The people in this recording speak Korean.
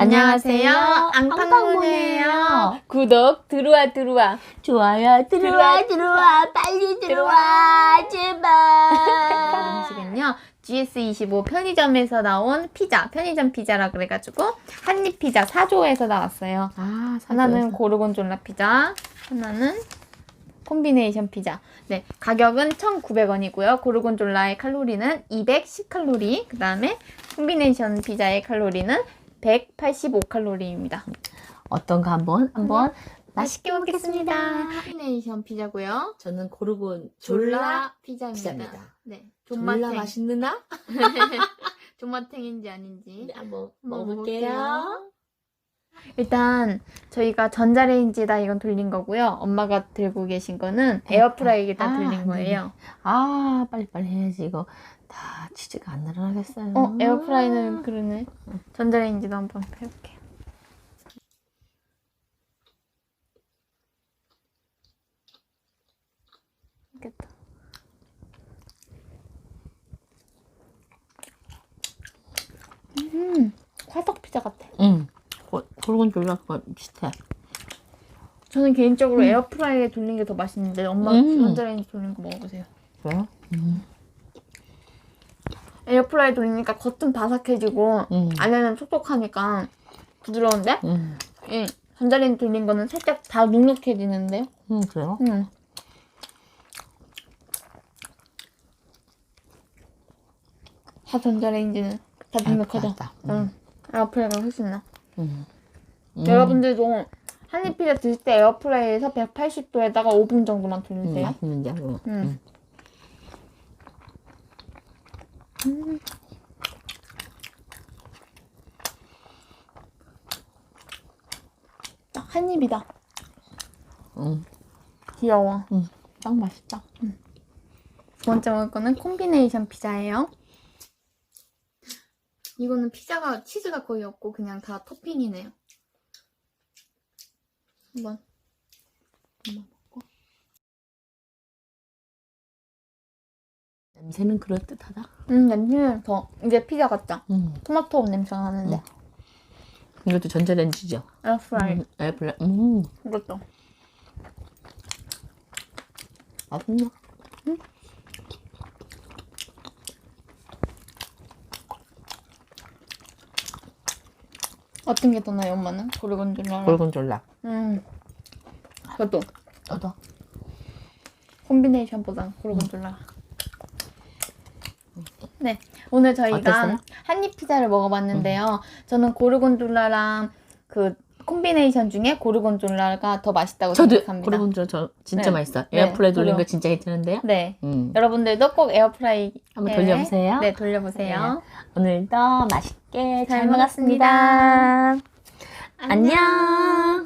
안녕하세요. 앙팡문이에요. 구독 들어와 들어와. 좋아요. 들어와, 들어와. 빨리 들어와. 제발. 음식은요. GS25 편의점에서 나온 피자, 편의점 피자라 그래가지고 한입 피자 4조에서 나왔어요. 아, 하나는 고르곤졸라 피자, 하나는 콤비네이션 피자. 네, 가격은 1,900원이고요. 고르곤졸라의 칼로리는 210칼로리, 그 다음에 콤비네이션 피자의 칼로리는 185칼로리입니다. 어떤 거 한번, 한번. 맛있게 먹겠습니다. 콤비네이션 피자고요. 저는 고르곤 졸라 졸라 피자입니다. 피자입니다. 네, 졸라 존맛탱. 맛있느나? 존맛탱인지 아닌지. 네, 한번 먹어볼게요. 먹어볼게요. 일단 저희가 전자레인지에다 이건 돌린 거고요. 엄마가 들고 계신 거는 에어프라이기에다 아, 돌린 안 거예요. 아, 빨리빨리 해야지. 이거 다 치즈가 안 늘어나겠어요. 어, 에어프라이는 그러네. 전자레인지도 한번 해볼게요. 됐다. 음, 화덕 피자 같아. 응. 고, 고르곤 졸라 그거 비슷해. 저는 개인적으로 에어프라이에 돌린 게 더 맛있는데 엄마 음. 전자레인지 돌린 거 먹어보세요. 그래요? 음. 에어프라이 돌리니까 겉은 바삭해지고 음. 안에는 촉촉하니까 부드러운데 음. 이 전자레인지 돌린 거는 살짝 다 눅눅해지는데요. 음, 그래요? 음. 다 전자레인지는 다. 에어프라이다. 응. 에어프라이가 훨씬 나. 음. 음. 여러분들도 한입 피자 드실 때 에어프라이에서 180도에다가 5분 정도만 음, 돌리세요. 맛있는데, 그거. 음. 딱 한 입이다. 음. 귀여워. 음. 딱 맛있다. 두 번째 먹을 거는 콤비네이션 피자예요. 이거는 피자가 치즈가 거의 없고 그냥 다 토핑이네요. 한번 한번 먹고. 냄새는 그럴듯하다. 음 냄새는 더 이제 피자 같다. 음. 토마토 냄새가 나는데 음. 이것도 전자레인지죠? 에어프라이 음, 에어프라이. 음. 이것도 맛있나? 어떤 게 더 나요 엄마는? 고르곤졸라. 고르곤 졸라. 음 저도 저도. 콤비네이션보단 고르곤졸라. 네, 오늘 저희가 어땠어요? 한입 피자를 먹어봤는데요. 저는 고르곤졸라랑 그 콤비네이션 중에 고르곤졸라가 더 맛있다고 저도 생각합니다. 고르곤 졸라 저 진짜 네. 맛있어. 네, 에어프라이 돌린 그래요. 거 진짜 히트는데요? 네, 음. 여러분들도 꼭 에어프라이 한번 돌려보세요. 네, 돌려보세요. 오늘도 맛있게 잘 잘 먹었습니다. 먹었습니다. 안녕.